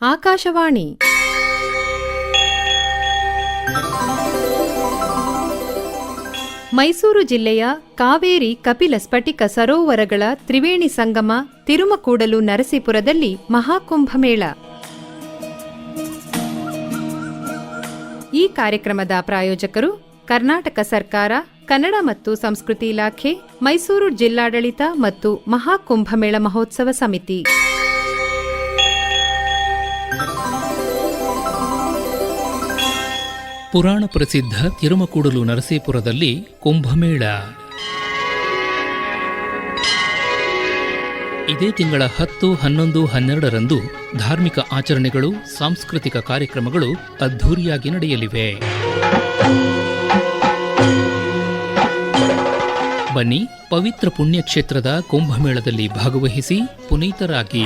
ಆಕಾಶವಾಣಿ. ಮೈಸೂರು ಜಿಲ್ಲೆಯ ಕಾವೇರಿ ಕಪಿಲ ಸ್ಫಟಿಕ ಸರೋವರಗಳ ತ್ರಿವೇಣಿ ಸಂಗಮ ತಿರುಮಕೂಡಲು ನರಸೀಪುರದಲ್ಲಿ ಮಹಾಕುಂಭಮೇಳ ಈ ಕಾರ್ಯಕ್ರಮದ ಪ್ರಾಯೋಜಕರು ಕರ್ನಾಟಕ ಸರ್ಕಾರ, ಕನ್ನಡ ಮತ್ತು ಸಂಸ್ಕೃತಿ ಇಲಾಖೆ, ಮೈಸೂರು ಜಿಲ್ಲಾಡಳಿತ ಮತ್ತು ಮಹಾಕುಂಭಮೇಳ ಮಹೋತ್ಸವ ಸಮಿತಿ. ಪುರಾಣ ಪ್ರಸಿದ್ಧ ತಿರುಮಕೂಡಲು ನರಸೀಪುರದಲ್ಲಿ ಕುಂಭಮೇಳ. ಇದೇ ತಿಂಗಳ ಹತ್ತು, ಹನ್ನೊಂದು, ಹನ್ನೆರಡರಂದು ಧಾರ್ಮಿಕ ಆಚರಣೆಗಳು, ಸಾಂಸ್ಕೃತಿಕ ಕಾರ್ಯಕ್ರಮಗಳು ಅದ್ಧೂರಿಯಾಗಿ ನಡೆಯಲಿವೆ. ಬನ್ನಿ ಪವಿತ್ರ ಪುಣ್ಯಕ್ಷೇತ್ರದ ಕುಂಭಮೇಳದಲ್ಲಿ ಭಾಗವಹಿಸಿ ಪುನೀತರಾಗಿ.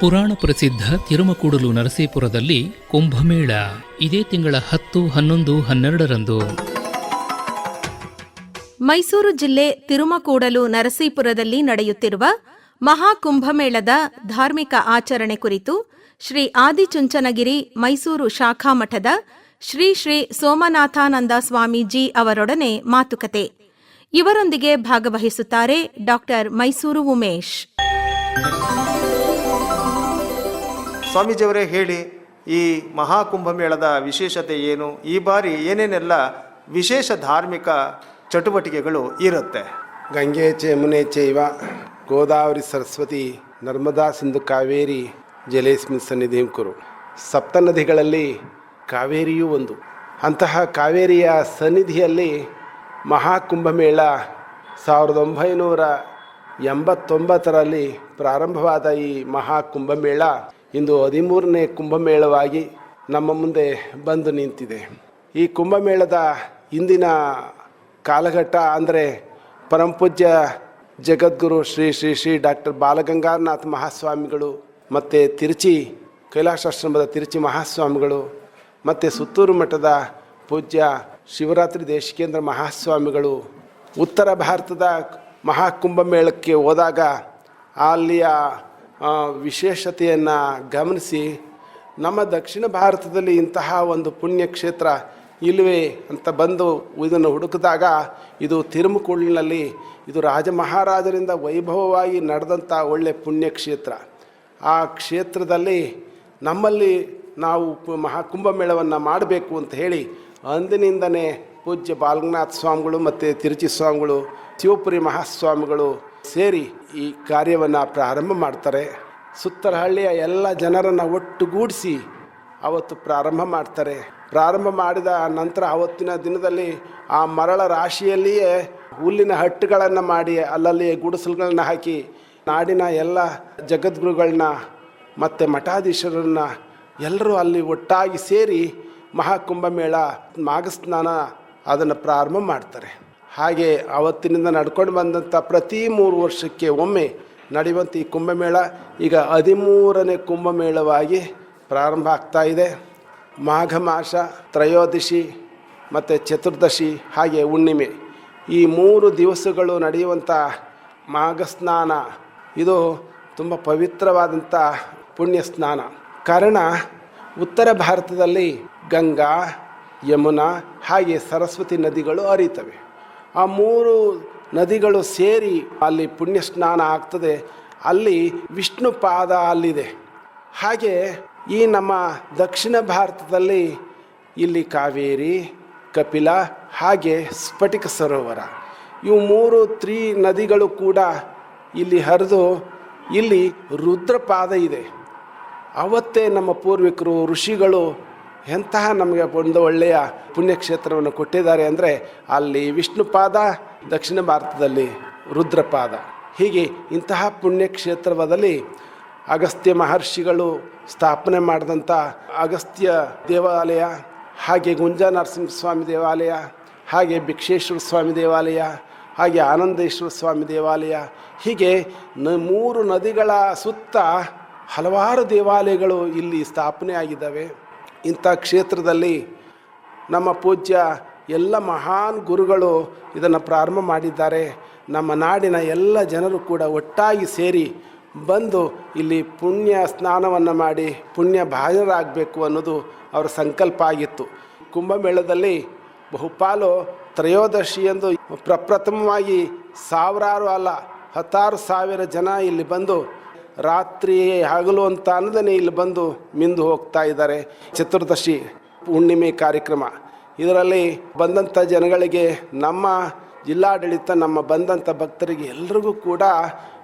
ಪುರಾಣ ಪ್ರಸಿದ್ಧ ತಿರುಮಕೂಡಲು ನರಸೀಪುರದಲ್ಲಿ ಕುಂಭಮೇಳ. ಇದೇ ತಿಂಗಳ ಹತ್ತು, ಹನ್ನೊಂದು, ಹನ್ನೆರಡರಂದು. ಮೈಸೂರು ಜಿಲ್ಲೆ ತಿರುಮಕೂಡಲು ನರಸೀಪುರದಲ್ಲಿ ನಡೆಯುತ್ತಿರುವ ಮಹಾಕುಂಭಮೇಳದ ಧಾರ್ಮಿಕ ಆಚರಣೆ ಕುರಿತು ಶ್ರೀ ಆದಿಚುಂಚನಗಿರಿ ಮೈಸೂರು ಶಾಖಾ ಮಠದ ಶ್ರೀ ಶ್ರೀ ಸೋಮನಾಥಾನಂದ ಸ್ವಾಮೀಜಿ ಅವರೊಡನೆ ಮಾತುಕತೆ. ಇವರೊಂದಿಗೆ ಭಾಗವಹಿಸುತ್ತಾರೆ ಡಾಕ್ಟರ್ ಮೈಸೂರು ಉಮೇಶ್. ಸ್ವಾಮೀಜಿಯವರೇ ಹೇಳಿ, ಈ ಮಹಾಕುಂಭಮೇಳದ ವಿಶೇಷತೆ ಏನು? ಈ ಬಾರಿ ಏನೇನೆಲ್ಲ ವಿಶೇಷ ಧಾರ್ಮಿಕ ಚಟುವಟಿಕೆಗಳು ಇರುತ್ತೆ? ಗಂಗೆ ಯಮುನೆ ಚೈವ, ಗೋದಾವರಿ ಸರಸ್ವತಿ, ನರ್ಮದಾ ಸಿಂಧು ಕಾವೇರಿ, ಜಲೇಸ್ಮಿ ಸನ್ನಿಧಿ ಕುರು. ಸಪ್ತ ನದಿಗಳಲ್ಲಿ ಕಾವೇರಿಯೂ ಒಂದು. ಅಂತಹ ಕಾವೇರಿಯ ಸನ್ನಿಧಿಯಲ್ಲಿ ಮಹಾಕುಂಭಮೇಳ ಸಾವಿರದ ಒಂಬೈನೂರ ಎಂಬತ್ತೊಂಬತ್ತರಲ್ಲಿ ಪ್ರಾರಂಭವಾದ ಈ ಮಹಾಕುಂಭಮೇಳ ಇಂದು ಹದಿಮೂರನೇ ಕುಂಭಮೇಳವಾಗಿ ನಮ್ಮ ಮುಂದೆ ಬಂದು ನಿಂತಿದೆ. ಈ ಕುಂಭಮೇಳದ ಇಂದಿನ ಕಾಲಘಟ್ಟ ಅಂದರೆ ಪರಂಪೂಜ್ಯ ಜಗದ್ಗುರು ಶ್ರೀ ಶ್ರೀ ಶ್ರೀ ಡಾಕ್ಟರ್ ಬಾಲಗಂಗಾಧರನಾಥ ಮಹಾಸ್ವಾಮಿಗಳು, ಮತ್ತು ತಿರುಚಿ ಕೈಲಾಸಾಶ್ರಮದ ತಿರುಚಿ ಮಹಾಸ್ವಾಮಿಗಳು, ಮತ್ತು ಸುತ್ತೂರು ಮಠದ ಪೂಜ್ಯ ಶಿವರಾತ್ರಿ ದೇಶಿಕೇಂದ್ರ ಮಹಾಸ್ವಾಮಿಗಳು. ಉತ್ತರ ಭಾರತದ ಮಹಾಕುಂಭಮೇಳಕ್ಕೆ ಹೋದಾಗ ಅಲ್ಲಿಯ ವಿಶೇಷತೆಯನ್ನು ಗಮನಿಸಿ, ನಮ್ಮ ದಕ್ಷಿಣ ಭಾರತದಲ್ಲಿ ಇಂತಹ ಒಂದು ಪುಣ್ಯಕ್ಷೇತ್ರ ಇಲ್ಲವೇ ಅಂತ ಬಂದು ಇದನ್ನು ಹುಡುಕಿದಾಗ, ಇದು ತಿರುಮಕೂಳಿನಲ್ಲಿ, ಇದು ರಾಜ ಮಹಾರಾಜರಿಂದ ವೈಭವವಾಗಿ ನಡೆದಂಥ ಒಳ್ಳೆಯ ಪುಣ್ಯಕ್ಷೇತ್ರ. ಆ ಕ್ಷೇತ್ರದಲ್ಲಿ ನಮ್ಮಲ್ಲಿ ನಾವು ಮಹಾಕುಂಭ ಮಹಾಕುಂಭಮೇಳವನ್ನು ಮಾಡಬೇಕು ಅಂತ ಹೇಳಿ, ಅಂದಿನಿಂದನೇ ಪೂಜ್ಯ ಬಾಲಗನಾಥ ಸ್ವಾಮಿಗಳು ಮತ್ತು ತಿರುಚಿ ಸ್ವಾಮಿಗಳು ಶಿವಪುರಿ ಮಹಾಸ್ವಾಮಿಗಳು ಸೇರಿ ಈ ಕಾರ್ಯವನ್ನು ಪ್ರಾರಂಭ ಮಾಡ್ತಾರೆ. ಸುತ್ತರಹಳ್ಳಿಯ ಎಲ್ಲ ಜನರನ್ನು ಒಟ್ಟುಗೂಡಿಸಿ ಅವತ್ತು ಪ್ರಾರಂಭ ಮಾಡ್ತಾರೆ. ಪ್ರಾರಂಭ ಮಾಡಿದ ನಂತರ ಅವತ್ತಿನ ದಿನದಲ್ಲಿ ಆ ಮರಳ ರಾಶಿಯಲ್ಲಿಯೇ ಹುಲ್ಲಿನ ಹಟ್ಟುಗಳನ್ನು ಮಾಡಿ ಅಲ್ಲಲ್ಲಿ ಗುಡಿಸಲುಗಳನ್ನ ಹಾಕಿ ನಾಡಿನ ಎಲ್ಲ ಜಗದ್ಗುರುಗಳನ್ನ ಮತ್ತು ಮಠಾಧೀಶರನ್ನ ಎಲ್ಲರೂ ಅಲ್ಲಿ ಒಟ್ಟಾಗಿ ಸೇರಿ ಮಹಾಕುಂಭಮೇಳ, ಮಾಘಸ್ನಾನ ಅದನ್ನು ಪ್ರಾರಂಭ ಮಾಡ್ತಾರೆ. ಹಾಗೆ ಅವತ್ತಿನಿಂದ ನಡ್ಕೊಂಡು ಬಂದಂಥ ಪ್ರತಿ ಮೂರು ವರ್ಷಕ್ಕೆ ಒಮ್ಮೆ ನಡೆಯುವಂಥ ಈ ಕುಂಭಮೇಳ ಈಗ ಹದಿಮೂರನೇ ಕುಂಭಮೇಳವಾಗಿ ಪ್ರಾರಂಭ ಆಗ್ತಾ ಇದೆ. ಮಾಘ ಮಾಸ ತ್ರಯೋದಶಿ ಮತ್ತು ಚತುರ್ದಶಿ ಹಾಗೆ ಹುಣ್ಣಿಮೆ ಈ ಮೂರು ದಿವಸಗಳು ನಡೆಯುವಂಥ ಮಾಘ ಸ್ನಾನ ಇದು ತುಂಬ ಪವಿತ್ರವಾದಂಥ ಪುಣ್ಯ ಸ್ನಾನ ಕಾರಣ ಉತ್ತರ ಭಾರತದಲ್ಲಿ ಗಂಗಾ, ಯಮುನಾ ಹಾಗೆ ಸರಸ್ವತಿ ನದಿಗಳು ಹರಿತವೆ ಆ ಮೂರು ನದಿಗಳು ಸೇರಿ ಅಲ್ಲಿ ಪುಣ್ಯ ಸ್ನಾನ ಆಗ್ತದೆ. ಅಲ್ಲಿ ವಿಷ್ಣು ಪಾದ ಅಲ್ಲಿದೆ. ಹಾಗೆ ಈ ನಮ್ಮ ದಕ್ಷಿಣ ಭಾರತದಲ್ಲಿ ಇಲ್ಲಿ ಕಾವೇರಿ, ಕಪಿಲ, ಹಾಗೆ ಸ್ಫಟಿಕ ಸರೋವರ. ಇವು ಮೂರು ತ್ರೀ ನದಿಗಳು ಕೂಡ ಇಲ್ಲಿ ಹರಿದು ಇಲ್ಲಿ ರುದ್ರಪಾದ ಇದೆ. ಅವತ್ತೇ ನಮ್ಮ ಪೂರ್ವಿಕರು, ಋಷಿಗಳು ಎಂತಹ ನಮಗೆ ಒಂದು ಒಳ್ಳೆಯ ಪುಣ್ಯಕ್ಷೇತ್ರವನ್ನು ಕೊಟ್ಟಿದ್ದಾರೆ ಅಂದರೆ ಅಲ್ಲಿ ವಿಷ್ಣುಪಾದ ದಕ್ಷಿಣ ಭಾರತದಲ್ಲಿ ರುದ್ರಪಾದ. ಹೀಗೆ ಇಂತಹ ಪುಣ್ಯಕ್ಷೇತ್ರದಲ್ಲಿ ಅಗಸ್ತ್ಯ ಮಹರ್ಷಿಗಳು ಸ್ಥಾಪನೆ ಮಾಡಿದಂಥ ಅಗಸ್ತ್ಯ ದೇವಾಲಯ, ಹಾಗೆ ಗುಂಜಾ ನರಸಿಂಹಸ್ವಾಮಿ ದೇವಾಲಯ, ಹಾಗೆ ಭಿಕ್ಷೇಶ್ವರ ಸ್ವಾಮಿ ದೇವಾಲಯ, ಹಾಗೆ ಆನಂದೇಶ್ವರ ಸ್ವಾಮಿ ದೇವಾಲಯ, ಹೀಗೆ ನ ಮೂರು ನದಿಗಳ ಸುತ್ತ ಹಲವಾರು ದೇವಾಲಯಗಳು ಇಲ್ಲಿ ಸ್ಥಾಪನೆ ಆಗಿದ್ದಾವೆ ಇಂಥ ಕ್ಷೇತ್ರದಲ್ಲಿ ನಮ್ಮ ಪೂಜ್ಯ ಎಲ್ಲ ಮಹಾನ್ ಗುರುಗಳು ಇದನ್ನು ಪ್ರಾರಂಭ ಮಾಡಿದ್ದಾರೆ. ನಮ್ಮ ನಾಡಿನ ಎಲ್ಲ ಜನರು ಕೂಡ ಒಟ್ಟಾಗಿ ಸೇರಿ ಬಂದು ಇಲ್ಲಿ ಪುಣ್ಯ ಸ್ನಾನವನ್ನು ಮಾಡಿ ಪುಣ್ಯ ಭಾಜನರಾಗಬೇಕು ಅನ್ನೋದು ಅವರ ಸಂಕಲ್ಪ ಆಗಿತ್ತು. ಕುಂಭಮೇಳದಲ್ಲಿ ಬಹುಪಾಲು ತ್ರಯೋದಶಿ ಎಂದು ಪ್ರಪ್ರಥಮವಾಗಿ ಸಾವಿರಾರು ಅಲ್ಲ, ಹತ್ತಾರು ಸಾವಿರ ಜನ ಇಲ್ಲಿ ಬಂದು ರಾತ್ರಿ ಹಗಲು ಅಂತ ಅನ್ನದೇ ಇಲ್ಲಿ ಬಂದು ಮಿಂದು ಹೋಗ್ತಾ ಇದ್ದಾರೆ. ಚತುರ್ದಶಿ ಹುಣ್ಣಿಮೆ ಕಾರ್ಯಕ್ರಮ. ಇದರಲ್ಲಿ ಬಂದಂಥ ಜನಗಳಿಗೆ ನಮ್ಮ ಜಿಲ್ಲಾಡಳಿತ, ನಮ್ಮ ಬಂದಂಥ ಭಕ್ತರಿಗೆ ಎಲ್ರಿಗೂ ಕೂಡ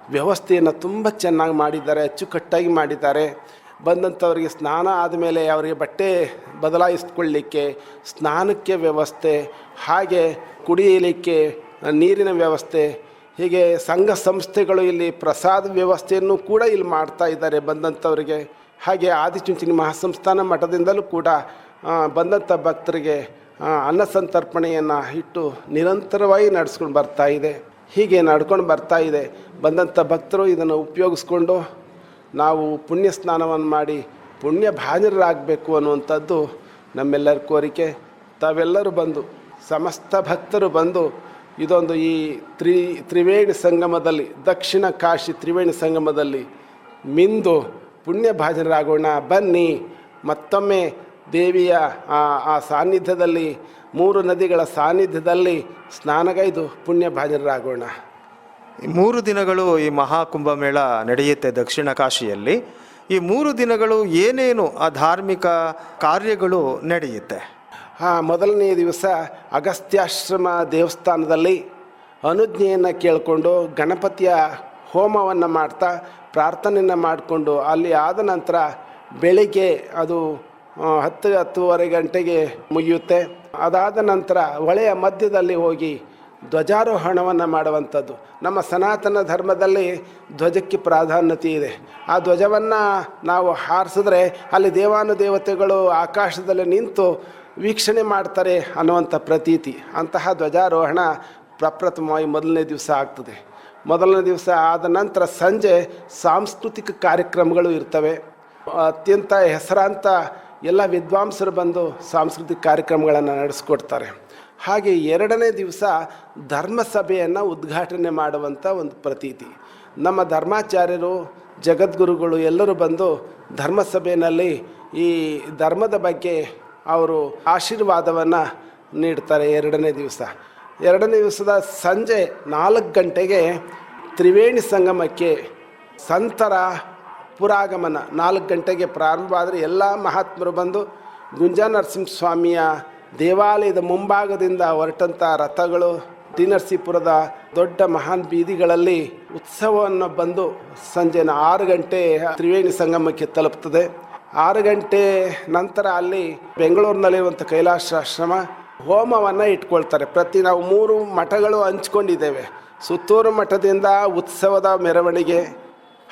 ವ್ಯವಸ್ಥೆಯನ್ನು ತುಂಬ ಚೆನ್ನಾಗಿ ಮಾಡಿದ್ದಾರೆ, ಅಚ್ಚುಕಟ್ಟಾಗಿ ಮಾಡಿದ್ದಾರೆ. ಬಂದಂಥವ್ರಿಗೆ ಸ್ನಾನ ಆದಮೇಲೆ ಅವರಿಗೆ ಬಟ್ಟೆ ಬದಲಾಯಿಸ್ಕೊಳ್ಳಿಕ್ಕೆ, ಸ್ನಾನಕ್ಕೆ ವ್ಯವಸ್ಥೆ, ಹಾಗೆ ಕುಡಿಯಲಿಕ್ಕೆ, ನೀರಿನ ವ್ಯವಸ್ಥೆ ಹೀಗೆ ಸಂಘ ಸಂಸ್ಥೆಗಳು ಇಲ್ಲಿ ಪ್ರಸಾದ ವ್ಯವಸ್ಥೆಯನ್ನು ಕೂಡ ಇಲ್ಲಿ ಮಾಡ್ತಾ ಇದ್ದಾರೆ ಬಂದಂಥವರಿಗೆ. ಹಾಗೆ ಆದಿಚುಂಚನಿ ಮಹಾಸಂಸ್ಥಾನ ಮಠದಿಂದಲೂ ಕೂಡ ಬಂದಂಥ ಭಕ್ತರಿಗೆ ಅನ್ನ ಸಂತರ್ಪಣೆಯನ್ನು ಇಟ್ಟು ನಿರಂತರವಾಗಿ ನಡೆಸ್ಕೊಂಡು ಬರ್ತಾ ಇದೆ. ಹೀಗೆ ನಡ್ಕೊಂಡು ಬರ್ತಾ ಇದೆ. ಬಂದಂಥ ಭಕ್ತರು ಇದನ್ನು ಉಪಯೋಗಿಸ್ಕೊಂಡು ನಾವು ಪುಣ್ಯ ಸ್ನಾನವನ್ನು ಮಾಡಿ ಪುಣ್ಯ ಭಾಜನರಾಗಬೇಕು ಅನ್ನುವಂಥದ್ದು ನಮ್ಮೆಲ್ಲರ ಕೋರಿಕೆ. ತಾವೆಲ್ಲರೂ ಬಂದು, ಸಮಸ್ತ ಭಕ್ತರು ಬಂದು ಇದೊಂದು ಈ ತ್ರಿ, ತ್ರಿವೇಣಿ ಸಂಗಮದಲ್ಲಿ, ದಕ್ಷಿಣ ಕಾಶಿ ತ್ರಿವೇಣಿ ಸಂಗಮದಲ್ಲಿ ಮಿಂದು ಪುಣ್ಯ ಭಾಜನರಾಗೋಣ. ಬನ್ನಿ, ಮತ್ತೊಮ್ಮೆ ದೇವಿಯ, ಆ ಆ ಸಾನ್ನಿಧ್ಯದಲ್ಲಿ, ಮೂರು ನದಿಗಳ ಸಾನ್ನಿಧ್ಯದಲ್ಲಿ ಸ್ನಾನಗೈದು ಪುಣ್ಯ ಭಾಜನರಾಗೋಣ. ಈ ಮೂರು ದಿನಗಳು ಈ ಮಹಾಕುಂಭಮೇಳ ನಡೆಯುತ್ತೆ ದಕ್ಷಿಣ ಕಾಶಿಯಲ್ಲಿ. ಈ ಮೂರು ದಿನಗಳು ಏನೇನು ಆ ಧಾರ್ಮಿಕ ಕಾರ್ಯಗಳು ನಡೆಯುತ್ತೆ? ಹಾಂ ಮೊದಲನೇ ದಿವಸ ಅಗಸ್ತ್ಯಾಶ್ರಮ ದೇವಸ್ಥಾನದಲ್ಲಿ ಅನುಜ್ಞೆಯನ್ನು ಕೇಳಿಕೊಂಡು ಗಣಪತಿಯ ಹೋಮವನ್ನು ಮಾಡ್ತಾ ಪ್ರಾರ್ಥನೆಯನ್ನು ಮಾಡಿಕೊಂಡು ಅಲ್ಲಿ ಆದ ನಂತರ ಬೆಳಿಗ್ಗೆ ಅದು ಆ, ಹತ್ತು ಹತ್ತುವರೆ ಗಂಟೆಗೆ ಮುಗಿಯುತ್ತೆ. ಅದಾದ ನಂತರ ಹೊಳೆಯ ಮಧ್ಯದಲ್ಲಿ ಹೋಗಿ ಧ್ವಜಾರೋಹಣವನ್ನು ಮಾಡುವಂಥದ್ದು. ನಮ್ಮ ಸನಾತನ ಧರ್ಮದಲ್ಲಿ ಧ್ವಜಕ್ಕೆ ಪ್ರಾಧಾನ್ಯತೆ ಇದೆ. ಆ ಧ್ವಜವನ್ನು ನಾವು ಹಾರಿಸಿದ್ರೆ ಅಲ್ಲಿ ದೇವಾನುದೇವತೆಗಳು ಆಕಾಶದಲ್ಲಿ ನಿಂತು ವೀಕ್ಷಣೆ ಮಾಡ್ತಾರೆ ಅನ್ನುವಂಥ ಪ್ರತೀತಿ. ಅಂತಹ ಧ್ವಜಾರೋಹಣ ಪ್ರಪ್ರಥಮವಾಗಿ ಮೊದಲನೇ ದಿವಸ ಆಗ್ತದೆ. ಮೊದಲನೇ ದಿವಸ ಆದ ನಂತರ ಸಂಜೆ ಸಾಂಸ್ಕೃತಿಕ ಕಾರ್ಯಕ್ರಮಗಳು ಇರ್ತವೆ. ಅತ್ಯಂತ ಹೆಸರಾಂತ ಎಲ್ಲ ವಿದ್ವಾಂಸರು ಬಂದು ಸಾಂಸ್ಕೃತಿಕ ಕಾರ್ಯಕ್ರಮಗಳನ್ನು ನಡೆಸ್ಕೊಡ್ತಾರೆ. ಹಾಗೆ ಎರಡನೇ ದಿವಸ ಧರ್ಮಸಭೆಯನ್ನು ಉದ್ಘಾಟನೆ ಮಾಡುವಂಥ ಒಂದು ಪ್ರತೀತಿ. ನಮ್ಮ ಧರ್ಮಾಚಾರ್ಯರು, ಜಗದ್ಗುರುಗಳು ಎಲ್ಲರೂ ಬಂದು ಧರ್ಮಸಭೆಯಲ್ಲಿ ಈ ಧರ್ಮದ ಬಗ್ಗೆ ಅವರು ಆಶೀರ್ವಾದವನ್ನು ನೀಡ್ತಾರೆ ಎರಡನೇ ದಿವಸ. ಎರಡನೇ ದಿವಸದ ಸಂಜೆ ನಾಲ್ಕು ಗಂಟೆಗೆ ತ್ರಿವೇಣಿ ಸಂಗಮಕ್ಕೆ ಸಂತರ ಪುರಾಗಮನ ನಾಲ್ಕು ಗಂಟೆಗೆ ಪ್ರಾರಂಭ ಆದರೆ ಎಲ್ಲ ಮಹಾತ್ಮರು ಬಂದು ಗುಂಜಾ ನರಸಿಂಹಸ್ವಾಮಿಯ ದೇವಾಲಯದ ಮುಂಭಾಗದಿಂದ ಹೊರಟಂಥ ರಥಗಳು ಟಿ ನರಸೀಪುರದ ದೊಡ್ಡ ಮಹಾನ್ ಬೀದಿಗಳಲ್ಲಿ ಉತ್ಸವವನ್ನು ಬಂದು ಸಂಜೆ ಆರು ಗಂಟೆ ತ್ರಿವೇಣಿ ಸಂಗಮಕ್ಕೆ ತಲುಪ್ತದೆ. ಆರು ಗಂಟೆ ನಂತರ ಅಲ್ಲಿ ಬೆಂಗಳೂರಿನಲ್ಲಿರುವಂಥ ಕೈಲಾಸಾಶ್ರಮ ಹೋಮವನ್ನು ಇಟ್ಕೊಳ್ತಾರೆ. ಪ್ರತಿ ನಾವು ಮೂರು ಮಠಗಳು ಹಂಚ್ಕೊಂಡಿದ್ದೇವೆ. ಸುತ್ತೂರು ಮಠದಿಂದ ಉತ್ಸವದ ಮೆರವಣಿಗೆ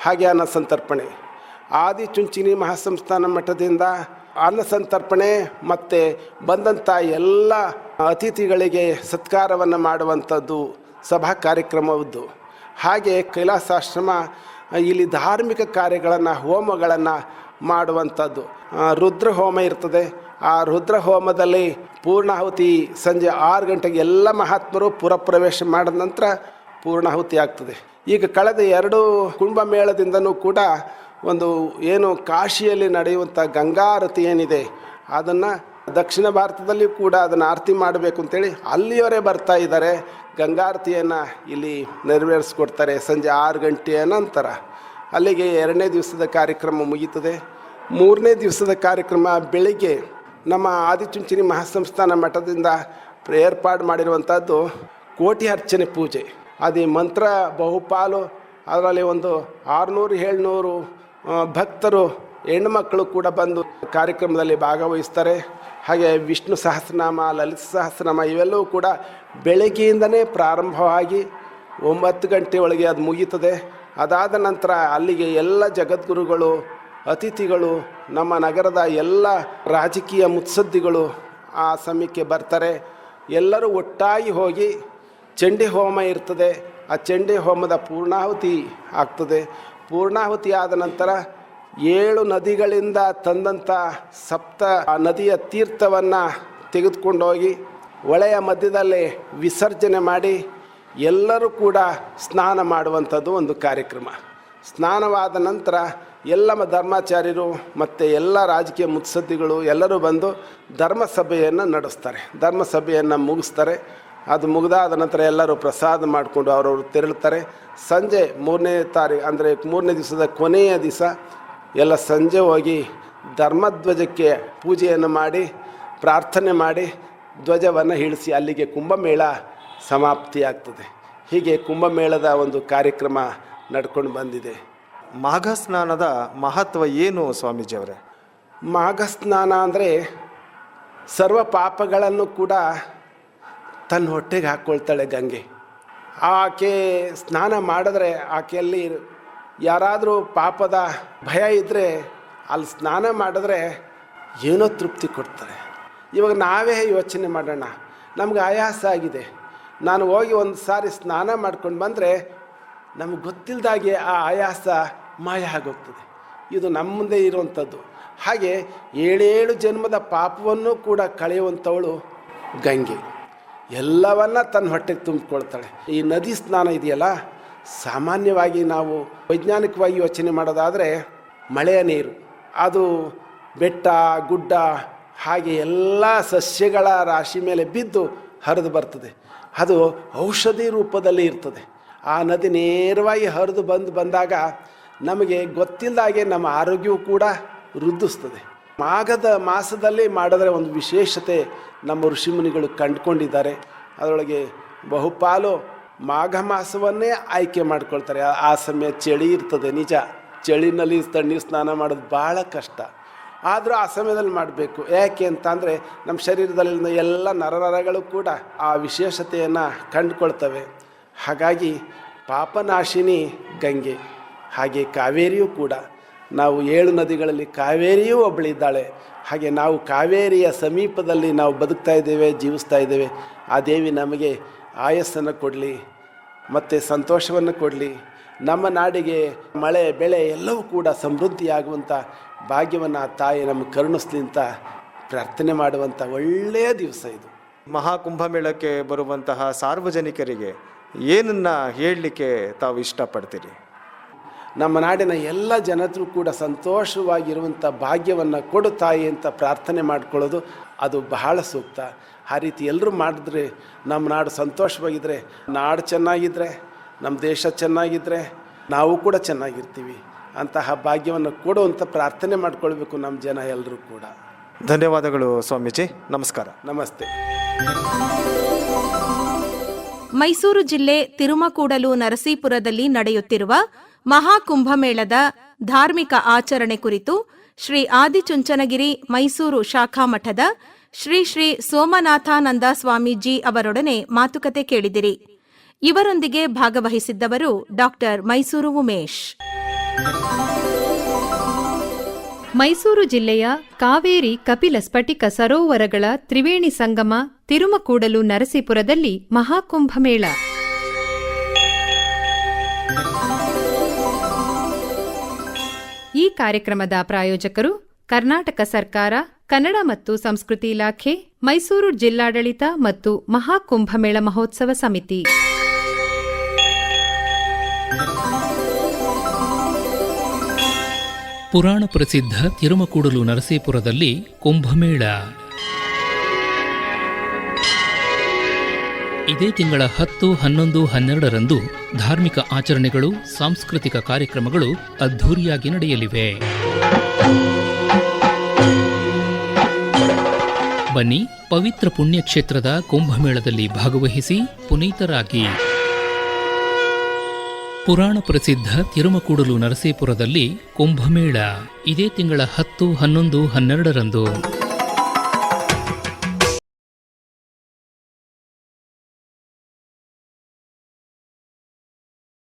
ಹಾಗೆ ಅನ್ನ ಸಂತರ್ಪಣೆ. ಆದಿಚುಂಚಿನಿ ಮಹಾಸಂಸ್ಥಾನ ಮಠದಿಂದ ಅನ್ನ ಸಂತರ್ಪಣೆ ಮತ್ತು ಬಂದಂಥ ಎಲ್ಲ ಅತಿಥಿಗಳಿಗೆ ಸತ್ಕಾರವನ್ನು ಮಾಡುವಂಥದ್ದು ಸಭಾ ಕಾರ್ಯಕ್ರಮವದ್ದು. ಹಾಗೆ ಕೈಲಾಸಾಶ್ರಮ, ಇಲ್ಲಿ ಧಾರ್ಮಿಕ ಕಾರ್ಯಗಳನ್ನು, ಹೋಮಗಳನ್ನು ಮಾಡುವಂಥದ್ದು. ರುದ್ರ ಹೋಮ ಇರ್ತದೆ. ಆ ರುದ್ರ ಹೋಮದಲ್ಲಿ ಪೂರ್ಣಾಹುತಿ ಸಂಜೆ ಆರು ಗಂಟೆಗೆ ಎಲ್ಲ ಮಹಾತ್ಮರು ಪುರಪ್ರವೇಶ ಮಾಡಿದ ನಂತರ ಪೂರ್ಣಾಹುತಿ ಆಗ್ತದೆ. ಈಗ ಕಳೆದ ಎರಡು ಕುಂಭಮೇಳದಿಂದನೂ ಕೂಡ ಒಂದು ಏನು ಕಾಶಿಯಲ್ಲಿ ನಡೆಯುವಂಥ ಗಂಗಾರತಿ ಏನಿದೆ, ಅದನ್ನು ದಕ್ಷಿಣ ಭಾರತದಲ್ಲಿ ಕೂಡ ಅದನ್ನು ಆರತಿ ಮಾಡಬೇಕು ಅಂತೇಳಿ ಅಲ್ಲಿಯವರೇ ಬರ್ತಾ ಇದ್ದಾರೆ. ಗಂಗಾರತಿಯನ್ನು ಇಲ್ಲಿ ನೆರವೇರಿಸ್ಕೊಡ್ತಾರೆ ಸಂಜೆ ಆರು ಗಂಟೆಯ ನಂತರ. ಅಲ್ಲಿಗೆ ಎರಡನೇ ದಿವಸದ ಕಾರ್ಯಕ್ರಮ ಮುಗೀತದೆ ಮೂರನೇ ದಿವಸದ ಕಾರ್ಯಕ್ರಮ ಬೆಳಿಗ್ಗೆ ನಮ್ಮ ಆದಿಚುಂಚನಿ ಮಹಾಸಂಸ್ಥಾನ ಮಠದಿಂದ ಏರ್ಪಾಡು ಮಾಡಿರುವಂಥದ್ದು ಕೋಟಿ ಅರ್ಚನೆ ಪೂಜೆ. ಅದು ಮಂತ್ರ, ಬಹುಪಾಲು, ಅದರಲ್ಲಿ ಒಂದು ಆರುನೂರು, ಏಳ್ನೂರು ಭಕ್ತರು, ಹೆಣ್ಣುಮಕ್ಕಳು ಕೂಡ ಬಂದು ಕಾರ್ಯಕ್ರಮದಲ್ಲಿ ಭಾಗವಹಿಸ್ತಾರೆ. ಹಾಗೆ ವಿಷ್ಣು ಸಹಸ್ರನಾಮ, ಲಲಿತ ಸಹಸ್ರನಾಮ ಇವೆಲ್ಲವೂ ಕೂಡ ಬೆಳಗ್ಗೆಯಿಂದನೇ ಪ್ರಾರಂಭವಾಗಿ ಒಂಬತ್ತು ಗಂಟೆ ಒಳಗೆ ಅದು ಮುಗೀತದೆ ಅದಾದ ನಂತರ ಅಲ್ಲಿಗೆ ಎಲ್ಲ ಜಗದ್ಗುರುಗಳು, ಅತಿಥಿಗಳು, ನಮ್ಮ ನಗರದ ಎಲ್ಲ ರಾಜಕೀಯ ಮುತ್ಸದ್ದಿಗಳು ಆ ಸಮಯಕ್ಕೆ ಬರ್ತಾರೆ. ಎಲ್ಲರೂ ಒಟ್ಟಾಗಿ ಹೋಗಿ ಚಂಡಿ ಹೋಮ ಇರ್ತದೆ. ಆ ಚಂಡಿ ಹೋಮದ ಪೂರ್ಣಾಹುತಿ ಆಗ್ತದೆ. ಪೂರ್ಣಾಹುತಿ ಆದ ನಂತರ ಏಳು ನದಿಗಳಿಂದ ತಂದಂಥ ಸಪ್ತ ನದಿಯ ತೀರ್ಥವನ್ನು ತೆಗೆದುಕೊಂಡೋಗಿ ಹೊಳೆಯ ಮಧ್ಯದಲ್ಲಿ ವಿಸರ್ಜನೆ ಮಾಡಿ ಎಲ್ಲರೂ ಕೂಡ ಸ್ನಾನ ಮಾಡುವಂಥದ್ದು ಒಂದು ಕಾರ್ಯಕ್ರಮ. ಸ್ನಾನವಾದ ನಂತರ ಎಲ್ಲ ಧರ್ಮಾಚಾರ್ಯರು ಮತ್ತು ಎಲ್ಲ ರಾಜಕೀಯ ಮುತ್ಸದ್ದಿಗಳು ಎಲ್ಲರೂ ಬಂದು ಧರ್ಮಸಭೆಯನ್ನು ನಡೆಸ್ತಾರೆ. ಧರ್ಮಸಭೆಯನ್ನು ಮುಗಿಸ್ತಾರೆ. ಅದು ಮುಗಿದಾದ ನಂತರ ಎಲ್ಲರೂ ಪ್ರಸಾದ ಮಾಡಿಕೊಂಡು ಅವರವರು ತೆರಳುತ್ತಾರೆ ಸಂಜೆ ಮೂರನೇ ತಾರೀಕು ಅಂದರೆ ಮೂರನೇ ದಿವಸದ ಕೊನೆಯ ದಿವಸ ಎಲ್ಲ ಸಂಜೆ ಹೋಗಿ ಧರ್ಮಧ್ವಜಕ್ಕೆ ಪೂಜೆಯನ್ನು ಮಾಡಿ, ಪ್ರಾರ್ಥನೆ ಮಾಡಿ ಧ್ವಜವನ್ನು ಇಳಿಸಿ ಅಲ್ಲಿಗೆ ಕುಂಭಮೇಳ ಸಮಾಪ್ತಿಯಾಗ್ತದೆ. ಹೀಗೆ ಕುಂಭಮೇಳದ ಒಂದು ಕಾರ್ಯಕ್ರಮ ನಡ್ಕೊಂಡು ಬಂದಿದೆ. ಮಾಘ ಸ್ನಾನದ ಮಹತ್ವ ಏನು ಸ್ವಾಮೀಜಿಯವರೇ? ಮಾಘ ಸ್ನಾನ ಅಂದರೆ ಸರ್ವ ಪಾಪಗಳನ್ನು ಕೂಡ ತನ್ನ ಹೊಟ್ಟೆಗೆ ಹಾಕ್ಕೊಳ್ತಾಳೆ ಗಂಗೆ. ಆಕೆ ಸ್ನಾನ ಮಾಡಿದ್ರೆ ಆಕೆಯಲ್ಲಿ ಯಾರಾದರೂ ಪಾಪದ ಭಯ ಇದ್ದರೆ ಅಲ್ಲಿ ಸ್ನಾನ ಮಾಡಿದ್ರೆ ಏನೋ ತೃಪ್ತಿ ಕೊಡ್ತಾರೆ. ಇವಾಗ ನಾವೇ ಯೋಚನೆ ಮಾಡೋಣ. ನಮ್ಗೆ ಆಯಾಸ ಆಗಿದೆ. ನಾನು ಹೋಗಿ ಒಂದು ಸಾರಿ ಸ್ನಾನ ಮಾಡ್ಕೊಂಡು ಬಂದರೆ ನಮಗೆ ಗೊತ್ತಿಲ್ಲದಾಗೆ ಆ ಆಯಾಸ ಮಾಯ ಆಗೋಗ್ತದೆ. ಇದು ನಮ್ಮ ಮುಂದೆ ಇರುವಂಥದ್ದು. ಹಾಗೆ ಏಳೇಳು ಜನ್ಮದ ಪಾಪವನ್ನು ಕೂಡ ಕಳೆಯುವಂಥವಳು ಗಂಗೆ. ಎಲ್ಲವನ್ನ ತನ್ನ ಹೊಟ್ಟೆಗೆ ತುಂಬಿಕೊಳ್ತಾಳೆ. ಈ ನದಿ ಸ್ನಾನ ಇದೆಯಲ್ಲ, ಸಾಮಾನ್ಯವಾಗಿ ನಾವು ವೈಜ್ಞಾನಿಕವಾಗಿ ಯೋಚನೆ ಮಾಡೋದಾದರೆ ಮಳೆಯ ನೀರು. ಅದು ಬೆಟ್ಟ, ಗುಡ್ಡ, ಹಾಗೆ ಎಲ್ಲ ಸಸ್ಯಗಳ ರಾಶಿ ಮೇಲೆ ಬಿದ್ದು ಹರಿದು ಬರ್ತದೆ. ಅದು ಔಷಧಿ ರೂಪದಲ್ಲಿ ಇರ್ತದೆ. ಆ ನದಿ ನೇರವಾಗಿ ಹರಿದು ಬಂದು ಬಂದಾಗ ನಮಗೆ ಗೊತ್ತಿಲ್ಲದಾಗೆ ನಮ್ಮ ಆರೋಗ್ಯವು ಕೂಡ ವೃದ್ಧಿಸ್ತದೆ. ಮಾಘದ ಮಾಸದಲ್ಲಿ ಮಾಡಿದ್ರೆ ಒಂದು ವಿಶೇಷತೆ ನಮ್ಮ ಋಷಿಮುನಿಗಳು ಕಂಡುಕೊಂಡಿದ್ದಾರೆ. ಅದರೊಳಗೆ ಬಹುಪಾಲು ಮಾಘ ಮಾಸವನ್ನೇ ಆಯ್ಕೆ ಮಾಡ್ಕೊಳ್ತಾರೆ. ಆ- ಸಮಯ ಚಳಿ ಇರ್ತದೆ ನಿಜ. ಚಳಿನಲ್ಲಿ ತಣ್ಣೀರು ಸ್ನಾನ ಮಾಡೋದು ಭಾಳ ಕಷ್ಟ. ಆದರೂ ಆ ಸಮಯದಲ್ಲಿ ಮಾಡಬೇಕು. ಯಾಕೆ ಅಂತಂದರೆ ನಮ್ಮ ಶರೀರದಲ್ಲಿನ ಎಲ್ಲ ನರನರಗಳು ಕೂಡ ಆ ವಿಶೇಷತೆಯನ್ನು ಕಂಡುಕೊಳ್ತವೆ. ಹಾಗಾಗಿ ಪಾಪನಾಶಿನಿ ಗಂಗೆ, ಹಾಗೆ ಕಾವೇರಿಯೂ ಕೂಡ. ನಾವು ಏಳು ನದಿಗಳಲ್ಲಿ ಕಾವೇರಿಯೂ ಒಬ್ಬಳಿದ್ದಾಳೆ. ಹಾಗೆ ನಾವು ಕಾವೇರಿಯ ಸಮೀಪದಲ್ಲಿ ನಾವು ಬದುಕ್ತಾ ಇದ್ದೇವೆ, ಜೀವಿಸ್ತಾ ಇದ್ದೇವೆ. ಆ ದೇವಿ ನಮಗೆ ಆಯಸ್ಸನ್ನು ಕೊಡಲಿ, ಮತ್ತು ಸಂತೋಷವನ್ನು ಕೊಡಲಿ. ನಮ್ಮ ನಾಡಿಗೆ ಮಳೆ, ಬೆಳೆ ಎಲ್ಲವೂ ಕೂಡ ಸಮೃದ್ಧಿಯಾಗುವಂಥ ಭಾಗ್ಯವನ್ನು ಆ ತಾಯಿ ನಮಗೆ ಕರುಣಿಸ್ಲಿ ಅಂತ ಪ್ರಾರ್ಥನೆ ಮಾಡುವಂಥ ಒಳ್ಳೆಯ ದಿವಸ ಇದು. ಮಹಾಕುಂಭಮೇಳಕ್ಕೆ ಬರುವಂತಹ ಸಾರ್ವಜನಿಕರಿಗೆ ಏನನ್ನು ಹೇಳಲಿಕ್ಕೆ ತಾವು ಇಷ್ಟಪಡ್ತೀರಿ? ನಮ್ಮ ನಾಡಿನ ಎಲ್ಲ ಜನರು ಕೂಡ ಸಂತೋಷವಾಗಿರುವಂಥ ಭಾಗ್ಯವನ್ನು ಕೊಡು ತಾಯಿ ಅಂತ ಪ್ರಾರ್ಥನೆ ಮಾಡ್ಕೊಳ್ಳೋದು ಅದು ಬಹಳ ಸೂಕ್ತ. ಆ ರೀತಿ ಎಲ್ಲರೂ ಮಾಡಿದ್ರೆ ನಮ್ಮ ನಾಡು ಸಂತೋಷವಾಗಿದ್ದರೆ ನಾಡು ಚೆನ್ನಾಗಿದ್ದರೆ ನಮ್ಮ ದೇಶ ಚೆನ್ನಾಗಿದ್ದರೆ ನಾವು ಕೂಡ ಚೆನ್ನಾಗಿರ್ತೀವಿ. ಅಂತಹ ಭಾಗ್ಯವನ್ನು ಕೊಡುವಂತ ಪ್ರಾರ್ಥನೆ ಮಾಡ್ಕೊಳ್ಬೇಕು ನಮ್ಮ ಜನ ಎಲ್ಲರೂ ಕೂಡ. ಧನ್ಯವಾದಗಳು ಸ್ವಾಮೀಜಿ. ನಮಸ್ಕಾರ. ನಮಸ್ತೆ. ಮೈಸೂರು ಜಿಲ್ಲೆ ತಿರುಮಕೂಡಲು ನರಸೀಪುರದಲ್ಲಿ ನಡೆಯುತ್ತಿರುವ ಮಹಾಕುಂಭಮೇಳದ ಧಾರ್ಮಿಕ ಆಚರಣೆ ಕುರಿತು ಶ್ರೀ ಆದಿಚುಂಚನಗಿರಿ ಮೈಸೂರು ಶಾಖಾ ಮಠದ ಶ್ರೀ ಶ್ರೀ ಸೋಮನಾಥಾನಂದ ಸ್ವಾಮೀಜಿ ಅವರೊಡನೆ ಮಾತುಕತೆ ಕೇಳಿದಿರಿ. ಇವರೊಂದಿಗೆ ಭಾಗವಹಿಸಿದ್ದವರು ಡಾಕ್ಟರ್ ಮೈಸೂರು ಉಮೇಶ್. ಮೈಸೂರು ಜಿಲ್ಲೆಯ ಕಾವೇರಿ ಕಪಿಲ ಸ್ಫಟಿಕ ಸರೋವರಗಳ ತ್ರಿವೇಣಿ ಸಂಗಮ ತಿರುಮಕೂಡಲು ನರಸೀಪುರದಲ್ಲಿ ಮಹಾಕುಂಭಮೇಳ ಈ ಕಾರ್ಯಕ್ರಮದ ಪ್ರಾಯೋಜಕರು ಕರ್ನಾಟಕ ಸರ್ಕಾರ, ಕನ್ನಡ ಮತ್ತು ಸಂಸ್ಕೃತಿ ಇಲಾಖೆ, ಮೈಸೂರು ಜಿಲ್ಲಾಡಳಿತ ಮತ್ತು ಮಹಾಕುಂಭಮೇಳ ಮಹೋತ್ಸವ ಸಮಿತಿ. ಪುರಾಣ ಪ್ರಸಿದ್ಧ ತಿರುಮಕೂಡಲು ನರಸೀಪುರದಲ್ಲಿ ಕುಂಭಮೇಳ. ಇದೇ ತಿಂಗಳ ಹತ್ತು, ಹನ್ನೊಂದು, ಹನ್ನೆರಡರಂದು ಧಾರ್ಮಿಕ ಆಚರಣೆಗಳು, ಸಾಂಸ್ಕೃತಿಕ ಕಾರ್ಯಕ್ರಮಗಳು ಅದ್ಧೂರಿಯಾಗಿ ನಡೆಯಲಿವೆ. ಬನ್ನಿ ಪವಿತ್ರ ಪುಣ್ಯಕ್ಷೇತ್ರದ ಕುಂಭಮೇಳದಲ್ಲಿ ಭಾಗವಹಿಸಿ ಪುನೀತರಾಗಿ. ಪುರಾಣ ಪ್ರಸಿದ್ಧ ತಿರುಮಕೂಡಲು ನರಸೀಪುರದಲ್ಲಿ ಕುಂಭಮೇಳ ಇದೇ ತಿಂಗಳ ಹತ್ತು ಹನ್ನೊಂದು ಹನ್ನೆರಡರಂದು.